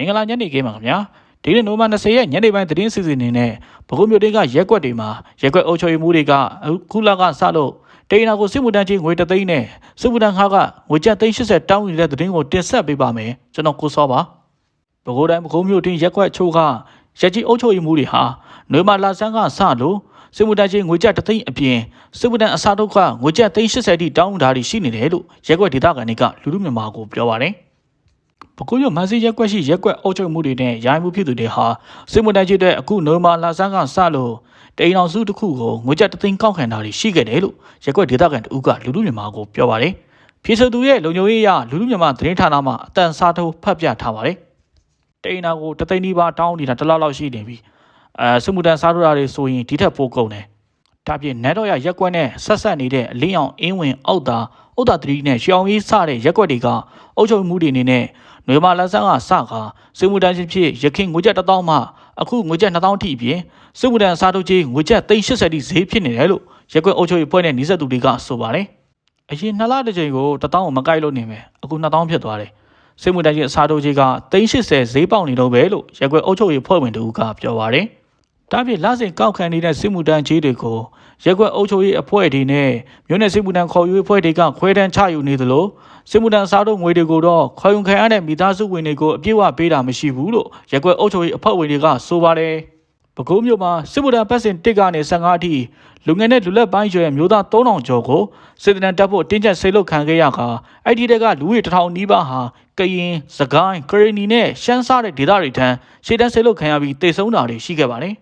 င်္ဂလာညနေခင်းပါခင်ဗျာဒီနေ့နိုဝင်ဘာ20ရက်ညနေပိုင်းသတင်းစီစဉ်နေနဲ့ဘကုမြို့တင်းကရက်ကွက်တွေမှာရက်ကွက်အုပ်ချုပ်ရေးမှုတွေကအခုလကစလို့တေနာကိုစစ်မှုတန်းချင်းငွေတသိန်းနဲ့စစ်မှုတန်းခါကငွေကျပ်380တောင်းနေတဲ့သတင်းကိုတင်ဆက်ပေးပါမယ်ကျွန်တော်ကိုစောပါဘကုတိုင်းဘကုမြို့တင်းရက်ကွက်အချို့ကရက်ကြီးအုပ်ချုပ်ရေးမှုတွေဟာနိုဝင်ဘာလဆန်းကစလို့စစ်မှုတန်းချင်းငွေကျပ်တသိန်းအပြင်စစ်မှုတန်းအစားထုတ်ကငွေကျပ်380တိတောင်းတာတွေရှိနေတယ်လို့ရက်ကွက်ဒေသခံတွေကလူလူမြန်မာကိုပြောပါတယ် ပကူရမန်စီရက်ကွက်ရှိရက်ကွက်အုပ်ချုပ်မှုတွေနဲ့ရိုင်းမှုဖြစ်သူတွေဟာစစ်မှုတန်းကြီးတဲ့အခုနိုမာလာဆန်းကစလို့တိန်အောင်စုတစ်ခုကိုငွေကျပ်တသိန်းကောက်ခံတာတွေရှိခဲ့တယ်လို့ရက်ကွက်ဒေသခံတဦးကလူလူမြန်မာကိုပြောပါတယ်။ဖြစ်ဆိုသူရဲ့လုံခြုံရေးအရလူလူမြန်မာသတင်းဌာနမှအတန်စားထိုးဖတ်ပြထားပါတယ်။တိန်အောင်ကိုတသိန်းနီးပါးတောင်းနေတာတစ်လောက်လောက်ရှိနေပြီ။အဲစစ်မှုတန်းစားထိုးတာတွေဆိုရင်ဒီထက်ပိုကုန်တယ်။ဒါပြင်နတ်တော်ရရက်ကွက်နဲ့ဆက်ဆက်နေတဲ့အလင်းအောင်အင်းဝင်အောက်တာ အောက်တာတရီနဲ့ရှောင်းကြီးစတဲ့ရက်ကွက်တွေကအုပ်ချုပ်မှုတွေအနေနဲ့နွေမာလဆန်းကစကာစစ်မှုတန်းချင်းဖြစ်ရခင်ငွေကျပ်1000မှအခုငွေကျပ်2000ထိအပြင်စစ်မှုတန်းစားထုတ်ကြီးငွေကျပ်380တိဈေးဖြစ်နေတယ်လို့ရက်ကွက်အုပ်ချုပ်ရေးဖွဲ့နဲ့နှိစက်သူတွေကဆိုပါတယ်။အရင်နှစ်လတစ်ချိန်ကို1000ကိုမကိုက်လို့နေမယ်အခု2000ဖြစ်သွားတယ်။စစ်မှုတန်းချင်းအစားထုတ်ကြီးက380ဈေးပေါက်နေတော့ပဲလို့ရက်ကွက်အုပ်ချုပ်ရေးဖွဲ့ဝင်တို့ကပြောပါတယ်။ ဒါပြင်လစဉ်ကောက်ခံနေတဲ့စစ်မှုတန်းကြီးတွေကိုရက်ကွက်အုပ်ချုပ်ရေးအဖွဲ့တွေနဲ့မြို့နယ်စစ်မှုတန်းခေါ်ယူရေးအဖွဲ့တွေကခွဲတန်းချယူနေသလိုစစ်မှုတန်းစားတို့ငွေတွေကိုတော့ခေါ်ယူခံရတဲ့မိသားစုဝင်တွေကိုအပြည့်အဝပေးတာမရှိဘူးလို့ရက်ကွက်အုပ်ချုပ်ရေးအဖွဲ့ဝင်တွေကဆိုပါတယ်။ပဲခူးမြို့မှာစစ်မှုတန်းပတ်စဉ်1ကနေ15အထိလူငယ်နဲ့လူလက်ပိုင်းရွယ်မျိုးသား3000ကျော်ကိုစစ်တပ်တပ်ဖို့တင်းကျပ်ဆေးလုခံခဲ့ရကအဲ့ဒီတက်ကလူတွေ1000နီးပါးဟာကရင်၊စကိုင်း၊ကရင်နီနဲ့ရှမ်းစားတဲ့ဒေသတွေထံရှေ့တန်းဆေးလုခံရပြီးတိတ်ဆုံးတာတွေရှိခဲ့ပါတယ်။